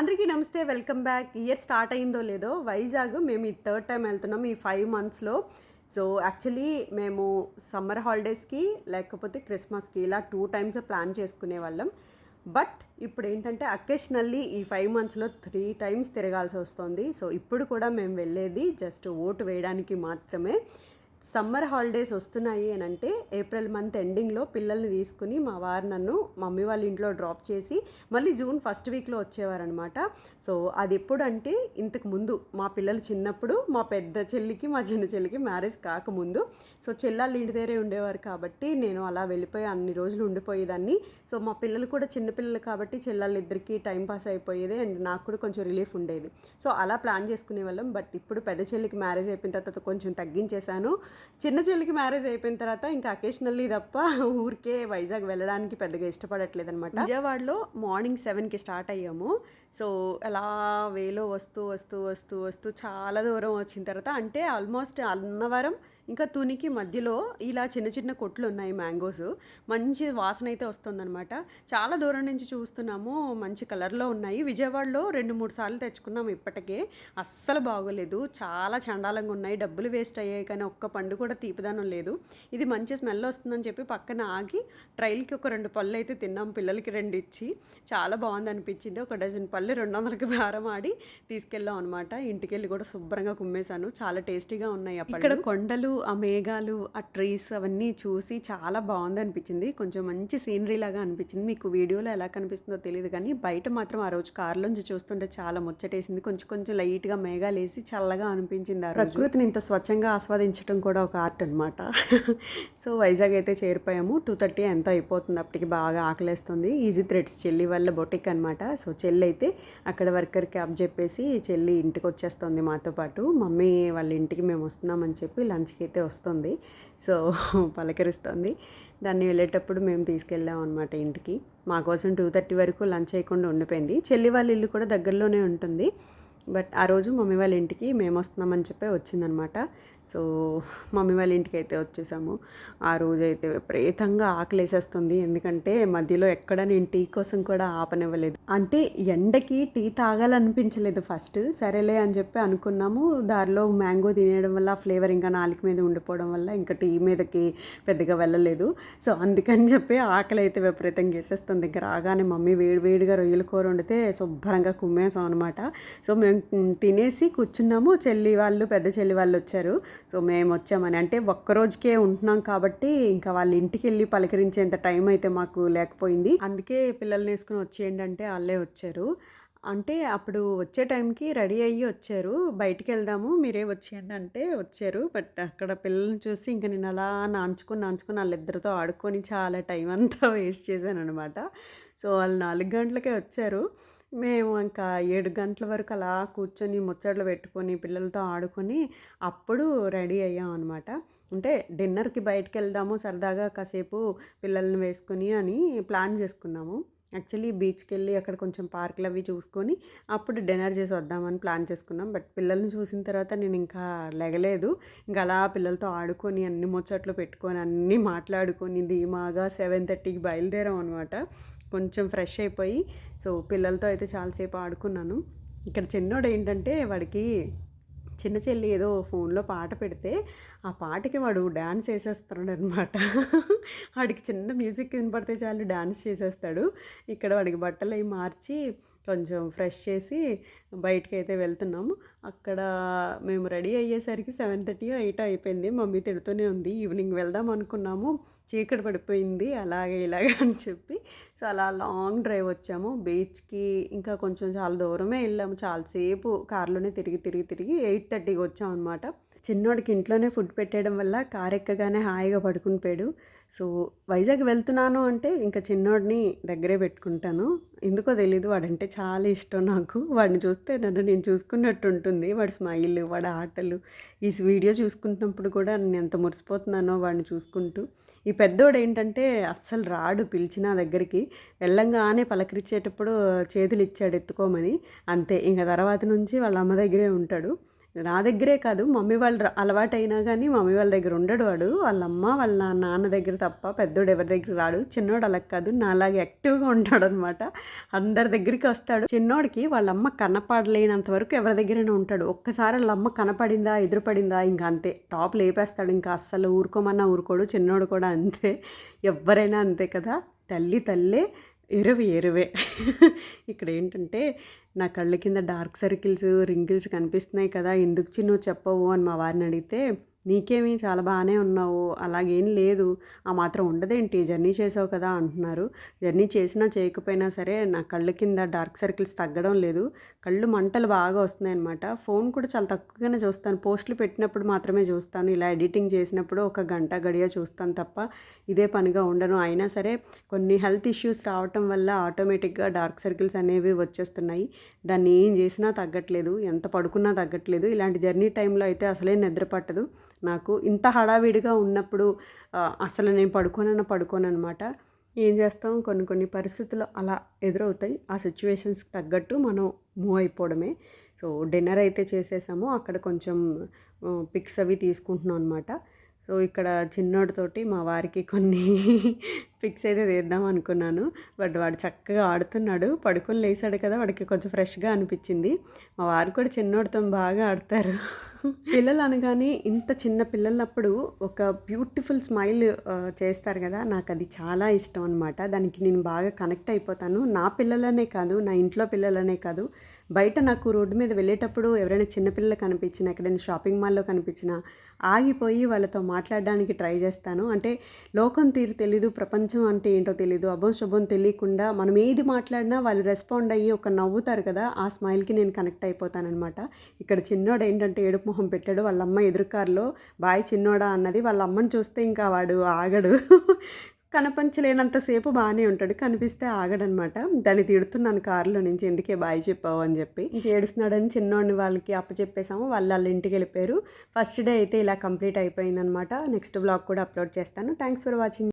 అందరికీ నమస్తే welcome back. Year start అయిందో లేదో వైజాగ్ మేము ఈ థర్డ్ టైం వెళ్తున్నాం ఈ ఫైవ్ మంత్స్లో. సో యాక్చువల్లీ మేము సమ్మర్ హాలిడేస్కి లేకపోతే క్రిస్మస్కి ఇలా టూ టైమ్స్ ప్లాన్ చేసుకునే వాళ్ళం. బట్ ఇప్పుడు ఏంటంటే అకేషనల్లీ ఈ ఫైవ్ మంత్స్లో త్రీ టైమ్స్ తిరగాల్సి వస్తుంది. సో ఇప్పుడు కూడా మేము వెళ్ళేది జస్ట్ ఓటు వేయడానికి మాత్రమే. సమ్మర్ హాలిడేస్ వస్తున్నాయి అని అంటే ఏప్రిల్ మంత్ ఎండింగ్లో పిల్లల్ని తీసుకుని మా వారు నన్ను మమ్మీ వాళ్ళ ఇంట్లో డ్రాప్ చేసి మళ్ళీ జూన్ ఫస్ట్ వీక్లో వచ్చేవారనమాట సో అది ఎప్పుడంటే ఇంతకు ముందు మా పిల్లలు చిన్నప్పుడు మా పెద్ద చెల్లికి మా చిన్న చెల్లికి మ్యారేజ్ కాకముందు. సో చెల్లాళ్ళు ఇంటి దగ్గరే ఉండేవారు కాబట్టి నేను అలా వెళ్ళిపోయి అన్ని రోజులు ఉండిపోయేదాన్ని. సో మా పిల్లలు కూడా చిన్నపిల్లలు కాబట్టి చెల్లెళ్ళిద్దరికీ టైం పాస్ అయిపోయేది అండ్ నాకు కూడా కొంచెం రిలీఫ్ ఉండేది. సో అలా ప్లాన్ చేసుకునే వాళ్ళం. బట్ ఇప్పుడు పెద్ద చెల్లికి మ్యారేజ్ అయిపోయిన తర్వాత కొంచెం తగ్గించేశాను. చిన్న చెల్లికి మ్యారేజ్ అయిపోయిన తర్వాత ఇంకా అకేషనల్లీ తప్ప ఊరికే వైజాగ్ వెళ్ళడానికి పెద్దగా ఇష్టపడట్లేదు అనమాట విజయవాడలో మార్నింగ్ సెవెన్కి స్టార్ట్ అయ్యాము. సో అలా వేలో వస్తూ వస్తూ వస్తూ వస్తూ చాలా దూరం వచ్చిన తర్వాత అంటే ఆల్మోస్ట్ అన్నవరం ఇంకా తునికి మధ్యలో ఇలా చిన్న చిన్న కొట్లు ఉన్నాయి మ్యాంగోస్. మంచి వాసన అయితే వస్తుందన్నమాట. చాలా దూరం నుంచి చూస్తున్నాము మంచి కలర్లో ఉన్నాయి. విజయవాడలో రెండు మూడు సార్లు తెచ్చుకున్నాము ఇప్పటికే. అస్సలు బాగోలేదు. చాలా చండాలంగా ఉన్నాయి. డబ్బులు వేస్ట్ అయ్యాయి కానీ ఒక్క పండు కూడా తీపిదానం లేదు. ఇది మంచి స్మెల్ వస్తుందని చెప్పి పక్కన ఆగి ట్రైల్కి ఒక రెండు పళ్ళు అయితే తిన్నాం. పిల్లలకి రెండు ఇచ్చి. చాలా బాగుంది అనిపించింది. ఒక డజన్ పళ్ళు రెండు వందలకి బేరం ఆడి తీసుకెళ్ళాం అనమాట ఇంటికి వెళ్ళి కూడా శుభ్రంగా కుమ్మేశాను. చాలా టేస్టీగా ఉన్నాయి ఇక్కడ కొండలు ఆ మేఘాలు ఆ ట్రీస్ అవన్నీ చూసి చాలా బాగుంది అనిపించింది కొంచెం మంచి సీనరీ లాగా అనిపించింది. మీకు వీడియోలో ఎలా కనిపిస్తుందో తెలియదు కానీ బయట మాత్రం ఆ రోజు కారులోంచి చూస్తుంటే చాలా ముచ్చటేసింది. కొంచెం కొంచెం లైట్గా మేఘాలు వేసి చల్లగా అనిపించింది ఆ ప్రకృతిని ఇంత స్వచ్ఛంగా ఆస్వాదించడం కూడా ఒక ఆర్ట్ అనమాట సో వైజాగ్ అయితే చేరిపోయాము. టూ థర్టీ ఎంత అయిపోతుంది. అప్పటికి బాగా ఆకలేస్తుంది. ఈజీ థ్రెడ్స్ చెల్లి వల్ల బొటిక్ అనమాట సో చెల్లి అయితే అక్కడ వర్కర్ క్యాబ్ చెప్పేసి చెల్లి ఇంటికి వచ్చేస్తుంది మాతో పాటు. మమ్మీ వాళ్ళ ఇంటికి మేము వస్తున్నామని చెప్పి లంచ్కి అయితే వస్తుంది. సో పలకరిస్తుంది. దాన్ని వెళ్ళేటప్పుడు మేము తీసుకెళ్ళాం అనమాట ఇంటికి. మా కోసం టూ థర్టీ వరకు లంచ్ చేయకుండా ఉండిపోయింది. చెల్లి వాళ్ళ ఇల్లు కూడా దగ్గరలోనే ఉంటుంది. బట్ ఆ రోజు మమ్మీ వాళ్ళ ఇంటికి మేము వస్తున్నామని చెప్పి వచ్చిందనమాట సో మమ్మీ వాళ్ళ ఇంటికి అయితే వచ్చేసాము. ఆ రోజు అయితే విపరీతంగా ఆకలేసేస్తుంది. ఎందుకంటే మధ్యలో ఎక్కడ నేను టీ కోసం కూడా ఆపనివ్వలేదు. అంటే ఎండకి టీ తాగాలనిపించలేదు ఫస్ట్. సరేలే అని చెప్పి అనుకున్నాము. దారిలో మ్యాంగో తినేయడం వల్ల ఫ్లేవర్ ఇంకా నాలుగు మీద ఉండిపోవడం వల్ల ఇంకా టీ మీదకి పెద్దగా వెళ్ళలేదు. సో అందుకని చెప్పి ఆకలి అయితే విపరీతంగా వేసేస్తుంది. ఇంకా రాగానే మమ్మీ వేడి వేడిగా రొయ్యల కూర వండితే శుభ్రంగా కుమ్మేసాం అనమాట సో మేము తినేసి కూర్చున్నాము. చెల్లి వాళ్ళు పెద్ద చెల్లి వాళ్ళు వచ్చారు. సో మేము వచ్చామని. అంటే ఒక్కరోజుకే ఉంటున్నాం కాబట్టి ఇంకా వాళ్ళ ఇంటికి వెళ్ళి పలకరించేంత టైం అయితే మాకు లేకపోయింది. అందుకే పిల్లల్ని వేసుకుని వచ్చేయండి అంటే వాళ్ళే వచ్చారు. అంటే అప్పుడు వచ్చే టైంకి రెడీ అయ్యి వచ్చారు. బయటికి వెళ్దాము మీరే వచ్చేయండి అంటే వచ్చారు. బట్ అక్కడ పిల్లల్ని చూసి ఇంకా నేను అలా నాంచుకుని నాంచుకుని వాళ్ళిద్దరితో ఆడుకొని చాలా టైం అంతా వేస్ట్ చేశాను అనమాట సో వాళ్ళు నాలుగు గంటలకే వచ్చారు. మేము ఇంకా ఏడు గంటల వరకు అలా కూర్చొని ముచ్చట్లు పెట్టుకొని పిల్లలతో ఆడుకొని అప్పుడు రెడీ అయ్యాం అనమాట అంటే డిన్నర్కి బయటకు వెళ్దాము సరదాగా కాసేపు పిల్లల్ని వేసుకొని అని ప్లాన్ చేసుకున్నాము. యాక్చువల్లీ బీచ్కి వెళ్ళి అక్కడ కొంచెం పార్కులు అవి చూసుకొని అప్పుడు డిన్నర్ చేసి వద్దామని ప్లాన్ చేసుకున్నాం. బట్ పిల్లల్ని చూసిన తర్వాత నేను ఇంకా లెగలేదు. ఇంకా అలా పిల్లలతో ఆడుకొని అన్ని ముచ్చట్లు పెట్టుకొని అన్నీ మాట్లాడుకొని ధీమాగా సెవెన్ థర్టీకి బయలుదేరాం అనమాట కొంచెం ఫ్రెష్ అయిపోయి సో పిల్లలతో అయితే చాలాసేపు ఆడుకున్నాను. ఇక్కడ చిన్నోడు ఏంటంటే వాడికి చిన్న చెల్లి ఏదో ఫోన్లో పాట పెడితే ఆ పాటకి వాడు డ్యాన్స్ వేసేస్తున్నాడు అనమాట వాడికి చిన్న మ్యూజిక్ వినపడితే చాలు డ్యాన్స్ చేసేస్తాడు. ఇక్కడ వాడికి బట్టలు అవి మార్చి కొంచెం ఫ్రెష్ చేసి బయటికి అయితే వెళ్తున్నాము. అక్కడ మేము రెడీ అయ్యేసరికి సెవెన్ థర్టీ ఎయిట్ అయిపోయింది. మమ్మీ తిడుతూనే ఉంది. ఈవినింగ్ వెళ్దాం అనుకున్నాము. చీకటి పడిపోయింది. అలాగే ఇలాగే అని చెప్పి. సో అలా లాంగ్ డ్రైవ్ వచ్చాము. బీచ్కి ఇంకా కొంచెం చాలా దూరమే వెళ్ళాము. చాలాసేపు కార్లోనే తిరిగి తిరిగి తిరిగి ఎయిట్ థర్టీకి వచ్చాం అనమాట చిన్నోడికి ఇంట్లోనే ఫుడ్ పెట్టేయడం వల్ల కారెక్కగానే హాయిగా పడుకునిపోయాడు సో వైజాగ్ వెళ్తున్నాను అంటే ఇంకా చిన్నోడిని దగ్గరే పెట్టుకుంటాను. ఎందుకో తెలీదు వాడంటే చాలా ఇష్టం నాకు. వాడిని చూస్తే నన్ను నేను చూసుకున్నట్టు ఉంటుంది. వాడి స్మైల్ వాడి ఆటలు ఈ వీడియో చూసుకుంటున్నప్పుడు కూడా నేను ఎంత మురిసిపోతున్నానో వాడిని చూసుకుంటూ. ఈ పెద్దోడు ఏంటంటే అస్సలు రాడు పిలిచిన దగ్గరికి. వెళ్ళంగానే పలకరించేటప్పుడు చేతులు ఇచ్చాడు ఎత్తుకోమని. అంతే ఇంకా తర్వాత నుంచి వాళ్ళ అమ్మ దగ్గరే ఉంటాడు. నా దగ్గరే కాదు మమ్మీ వాళ్ళు అలవాటైనా కానీ మమ్మీ వాళ్ళ దగ్గర ఉండడు వాడు. వాళ్ళ అమ్మ వాళ్ళ నాన్న దగ్గర తప్ప పెద్దోడు ఎవరి దగ్గర రాడు. చిన్నోడు అలా కాదు నాలాగే యాక్టివ్గా ఉంటాడు అనమాట అందరి దగ్గరికి వస్తాడు. చిన్నోడికి వాళ్ళ అమ్మ కనపడలేనంత వరకు ఎవరి దగ్గరైనా ఉంటాడు. ఒక్కసారి వాళ్ళ అమ్మ కనపడిందా ఎదురుపడిందా ఇంకా అంతే. టాప్ లేపేస్తాడు ఇంకా అస్సలు ఊరుకోమన్నా ఊరుకోడు. చిన్నోడు కూడా అంతే. ఎవరైనా అంతే కదా. తల్లి తల్లే ఎరువి ఎరువే. ఇక్కడ ఏంటంటే నా కళ్ళ కింద డార్క్ సర్కిల్స్ రింకిల్స్ కనిపిస్తున్నాయి కదా ఎందుకు చి చెప్పవు అని మా వారిని అడిగితే నీకేమి చాలా బాగానే ఉన్నావు అలాగేం లేదు. ఆ మాత్రం ఉండదేంటి? జర్నీ చేసావు కదా అంటున్నారు. జర్నీ చేసినా చేయకపోయినా సరే నా కళ్ళ కింద డార్క్ సర్కిల్స్ తగ్గడం లేదు. కళ్ళు మంటలు బాగా వస్తున్నాయి అనమాట ఫోన్ కూడా చాలా తక్కువగానే చూస్తాను. పోస్టులు పెట్టినప్పుడు మాత్రమే చూస్తాను. ఇలా ఎడిటింగ్ చేసినప్పుడు ఒక గంట గడియ చూస్తాను తప్ప ఇదే పనిగా ఉండను. అయినా సరే కొన్ని హెల్త్ ఇష్యూస్ రావటం వల్ల ఆటోమేటిక్గా డార్క్ సర్కిల్స్ అనేవి వచ్చేస్తున్నాయి. దాన్ని ఏం చేసినా తగ్గట్లేదు. ఎంత పడుకున్నా తగ్గట్లేదు. ఇలాంటి జర్నీ టైంలో అయితే అసలే నిద్ర పట్టదు. నాకు ఇంత హడావిడిగా ఉన్నప్పుడు అసలు నేను పడుకోనన్న పడుకోను అనమాట ఏం చేస్తాం? కొన్ని కొన్ని పరిస్థితులు అలా ఎదురవుతాయి. ఆ సిచ్యువేషన్స్కి తగ్గట్టు మనం మూవ్ అయిపోవడమే. సో డిన్నర్ అయితే చేసేసాము. అక్కడ కొంచెం పిక్స్ అవి తీసుకుంటున్నాం అనమాట సో ఇక్కడ చిన్నోడితోటి మా వారికి కొన్ని పిక్స్ అయితే తీద్దాం అనుకున్నాను. బట్ వాడు చక్కగా ఆడుతున్నాడు. పడుకొని లేసాడు కదా వాడికి కొంచెం ఫ్రెష్గా అనిపించింది. మా వారు కూడా చిన్నోడితో బాగా ఆడతారు. పిల్లలు అనగానే ఇంత చిన్న పిల్లలప్పుడు ఒక బ్యూటిఫుల్ స్మైల్ చేస్తారు కదా. నాకు అది చాలా ఇష్టం అనమాట దానికి నేను బాగా కనెక్ట్ అయిపోతాను. నా పిల్లలనే కాదు నా ఇంట్లో పిల్లలనే కాదు. బయట నాకు రోడ్డు మీద వెళ్ళేటప్పుడు ఎవరైనా చిన్నపిల్లలు కనిపించినా ఎక్కడైనా షాపింగ్ మాల్లో కనిపించినా ఆగిపోయి వాళ్ళతో మాట్లాడడానికి ట్రై చేస్తాను. అంటే లోకం తీరు తెలీదు ప్రపంచం అంటే ఏంటో తెలీదు అభం శుభం తెలియకుండా మనం ఏది మాట్లాడినా వాళ్ళు రెస్పాండ్ అయ్యి ఒక నవ్వుతారు కదా ఆ స్మైల్కి నేను కనెక్ట్ అయిపోతానమాట ఇక్కడ చిన్నోడు ఏంటంటే ఏడుపు మొహం పెట్టాడు వాళ్ళ అమ్మ ఎదురుకారులో బాయ్ చిన్నోడా అన్నది వాళ్ళ అమ్మని చూస్తే ఇంకా వాడు ఆగడు. కనపంచలేనంతసేపు బాగానే ఉంటాడు. కనిపిస్తే ఆగడనమాట. దాన్ని తిడుతున్నాను కారులో నుంచి ఎందుకే బాయ్ చెప్పావు? అని చెప్పి. ఏడుస్తున్నాడని చిన్నోడిని వాళ్ళకి అప్పచెప్పేసాము వాళ్ళు వాళ్ళ ఇంటికి వెళ్ళిపోయారు. ఫస్ట్ డే అయితే ఇలా కంప్లీట్ అయిపోయిందనమాట. నెక్స్ట్ బ్లాగ్ కూడా అప్లోడ్ చేస్తాను. Thanks for watching.